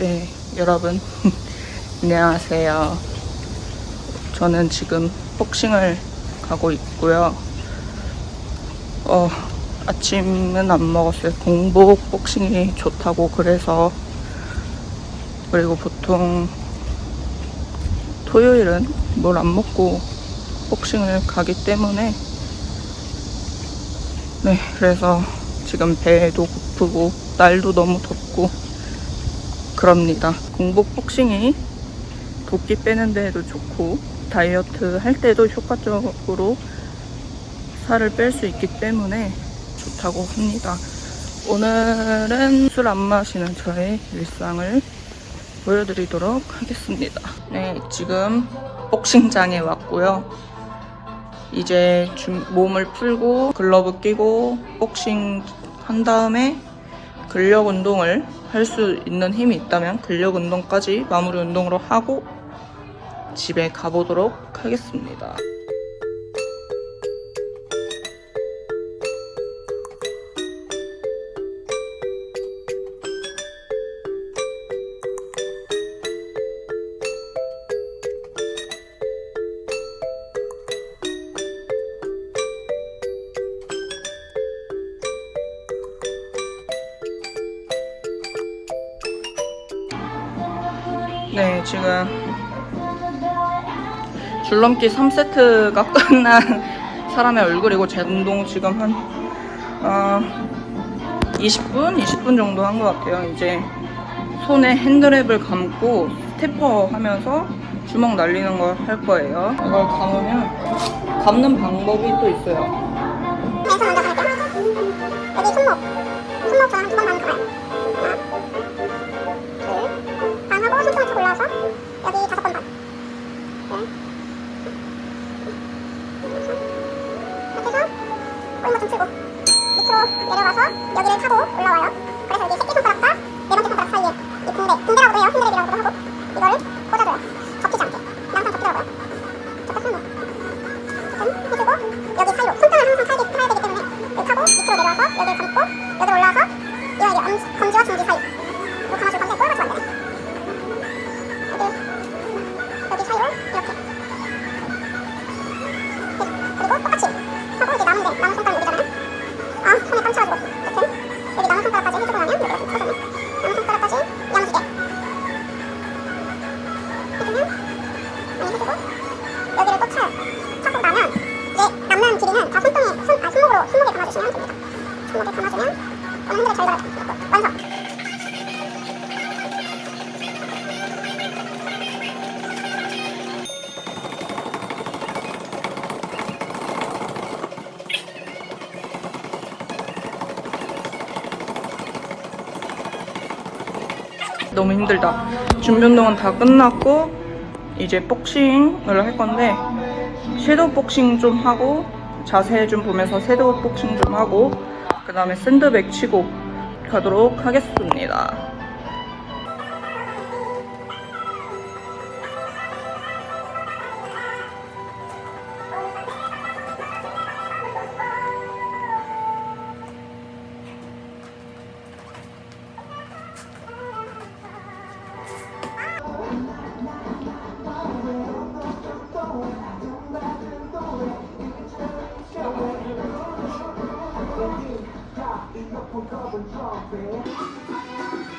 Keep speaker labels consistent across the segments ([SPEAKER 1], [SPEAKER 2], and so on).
[SPEAKER 1] 네, 여러분. 안녕하세요. 저는 지금 복싱을 가고 있고요. 어, 아침은 안 먹었어요. 공복 복싱이 좋다고 그래서. 그리고 보통 토요일은 뭘 안 먹고 복싱을 가기 때문에 네, 그래서 지금 배도 고프고 날도 너무 덥고 그럽니다. 공복 복싱이 붓기 빼는 데에도 좋고 다이어트 할 때도 효과적으로 살을 뺄 수 있기 때문에 좋다고 합니다. 오늘은 술 안 마시는 저의 일상을 보여드리도록 하겠습니다. 네, 지금 복싱장에 왔고요. 이제 준- 몸을 풀고 글러브 끼고 복싱 한 다음에 근력 운동을 할 수 있는 힘이 있다면 근력 운동까지 마무리 운동으로 하고 집에 가보도록 하겠습니다. 줄넘기 3세트가 끝난 사람의 얼굴이고 제 운동 지금 한 어, 20분? 20분 정도 한 것 같아요. 이제 손에 핸드랩을 감고 스태퍼 하면서 주먹 날리는 걸 할 거예요. 이걸 감으면 감는 방법이 또 있어요. 너무 힘들다. 준비 운동은 다 끝났고 이제 복싱을 할 건데 섀도우 복싱 좀 하고 자세 좀 보면서 섀도우 복싱 좀 하고 그 다음에 샌드백 치고 가도록 하겠습니다. for Calvin Tom, man.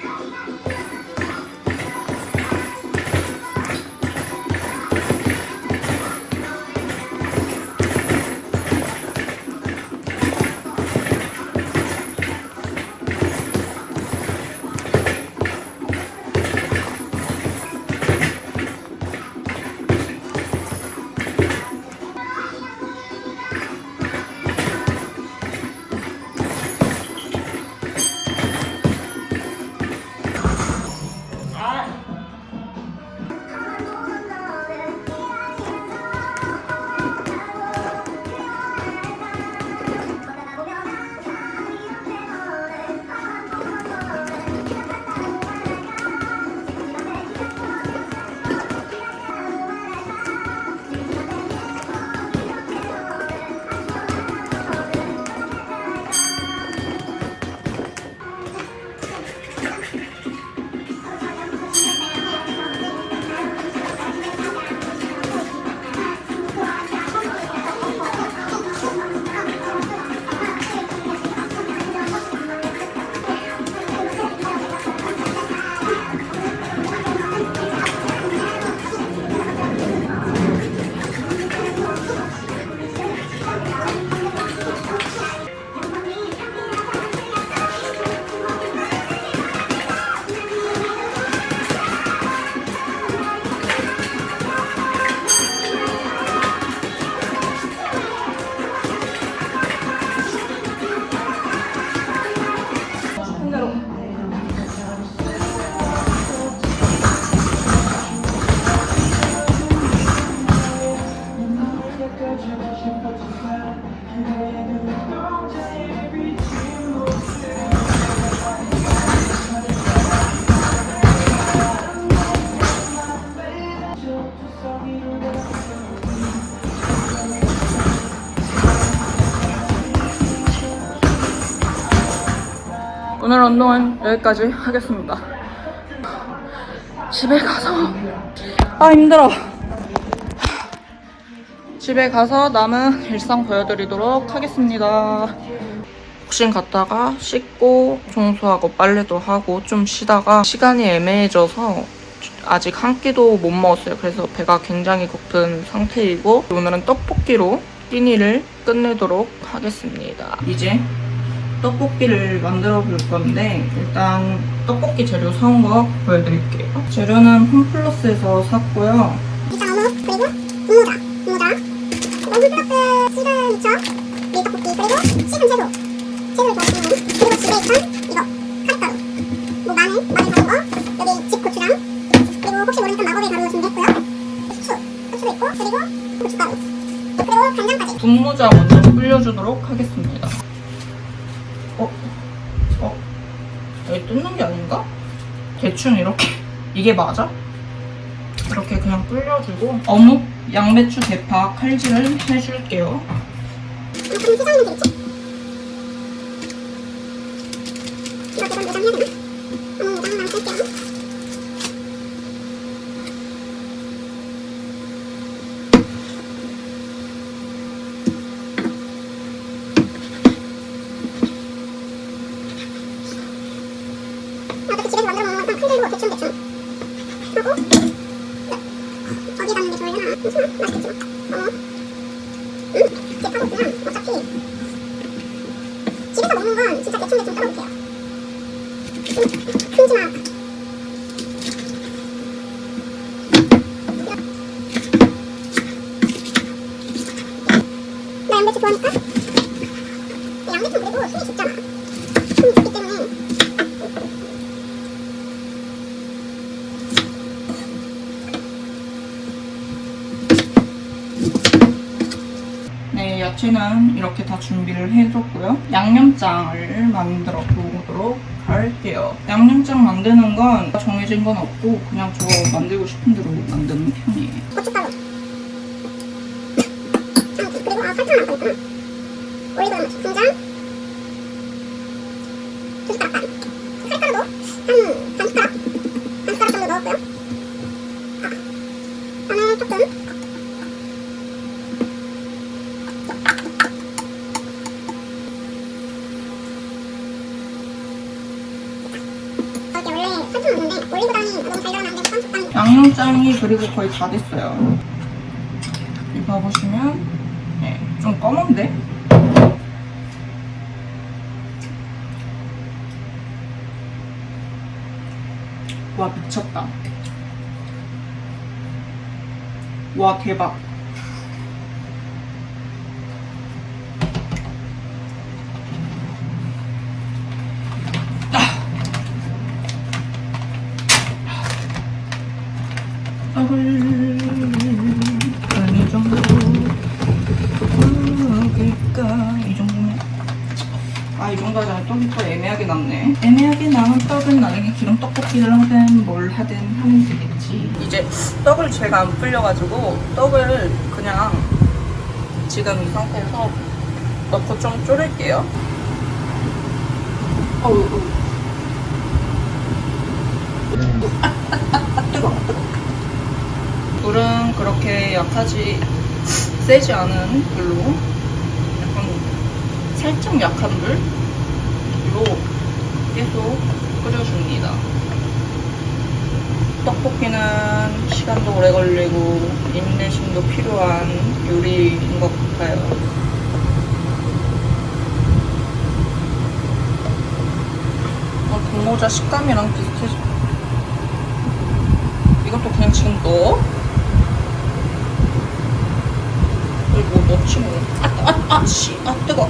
[SPEAKER 1] 오늘 운동은 여기까지 하겠습니다. 집에 가서 아 힘들어. 집에 가서 남은 일상 보여드리도록 하겠습니다. 복싱 갔다가 씻고 청소하고 빨래도 하고 좀 쉬다가 시간이 애매해져서 아직 한 끼도 못 먹었어요. 그래서 배가 굉장히 고픈 상태이고 오늘은 떡볶이로 끼니를 끝내도록 하겠습니다. 이제 떡볶이를 만들어 볼 건데 일단 떡볶이 재료 사온 거 보여드릴게요. 재료는 홈플러스에서 샀고요.
[SPEAKER 2] 이자 어묵 그리고 분모자 이건 홈플러스 씨름 미쳐 밀떡볶이. 그리고 씨름 채소 채소를 좋아하시는 그리고 집에 있던 이거. 카레가루 뭐 마늘 마늘 다른 거. 여기 집 고추장. 그리고 혹시 모르니까 마법의 가루 준비했고요. 후추. 후추도 있고 그리고 고춧가루. 그리고 간장까지.
[SPEAKER 1] 분모자 먼저 불려주도록 하겠습니다. 대충 이렇게 이게 맞아? 이렇게 그냥 불려주고 어묵, 양배추, 대파, 칼질을 해줄게요.
[SPEAKER 2] 그럼 포장하면 되겠지? 이거 이건 무장해야 되나? 어묵 무장만 할게요 어떻게 집에서 대충 대충. 하고 어디 가는 게? 괜찮아 맛있겠지 뭐 어묵 응? 대파고 그냥 어차피 집에서 먹는 건 진짜 대충 대충 썰어볼게요. 좀 큼지막 나 양배추 좋아하니까. 양배추 그래도 숨이 죽잖아. 숨이 죽기 때문에
[SPEAKER 1] 네, 야채는 이렇게 다 준비를 해줬고요. 양념장을 만들어 보도록 할게요. 양념장 만드는 건 정해진 건 없고 그냥 저 만들고 싶은 대로 만드는 편이에요.
[SPEAKER 2] 간장 두 숟가락 정도 넣었고요 아, 마늘 조금
[SPEAKER 1] 양념장이 그리고 거의 다 됐어요. 이 봐보시면 네, 좀 검은데? 와 미쳤다. 와 대박. 아 이 정도 하자면 떡이 또 애매하게 남네 애매하게 남은 떡은 나중에 기름 떡볶이를 하든 뭘 하든 하면 되겠지 이제 떡을 제가 안 불려가지고 떡을 그냥 지금 이 상태에서 넣고 좀 졸일게요 어우 아 뜨거 아 뜨거 불은 그렇게 약하지 세지 않은 불로 살짝 약한 불로 계속 끓여줍니다. 떡볶이는 시간도 오래 걸리고 인내심도 필요한 요리인 것 같아요. 어, 분모자 식감이랑 비슷해. 이것도 그냥 지금 넣어? 그리고 넣지 뭐. 아, 아, 아, 씨, 아, 뜨거.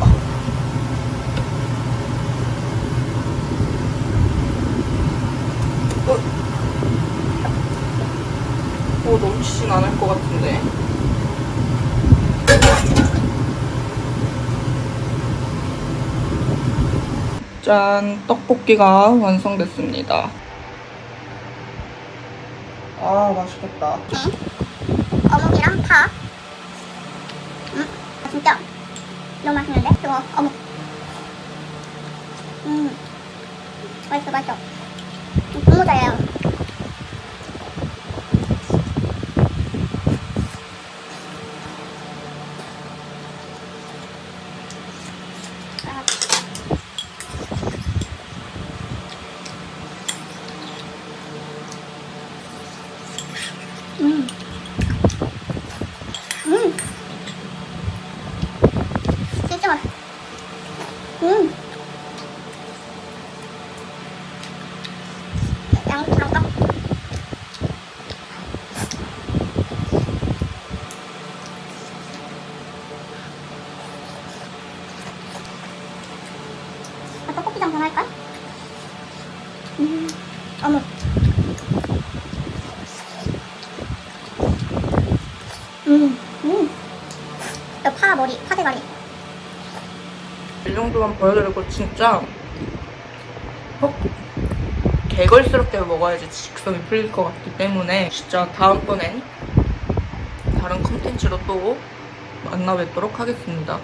[SPEAKER 1] 어, 어 넘치진 않을 것 같은데. 짠, 떡볶이가 완성됐습니다. 아, 맛있겠다.
[SPEAKER 2] 어묵이랑 파. 음, 진짜 너무 맛있는데? 이거 어묵. 음,
[SPEAKER 3] 맛있어, 맛있어. 분모자예요. 음. 음. 진짜 맛. 음. 양, 양값. 아, 떡볶이장 하나 할까? 음, 어머. 음, 음. 파 머리, 파 대가리.
[SPEAKER 1] 이 정도만 보여드리고 진짜 어? 개걸스럽게 먹어야지 직성이 풀릴 것 같기 때문에 진짜 다음번엔 다른 컨텐츠로 또 만나 뵙도록 하겠습니다.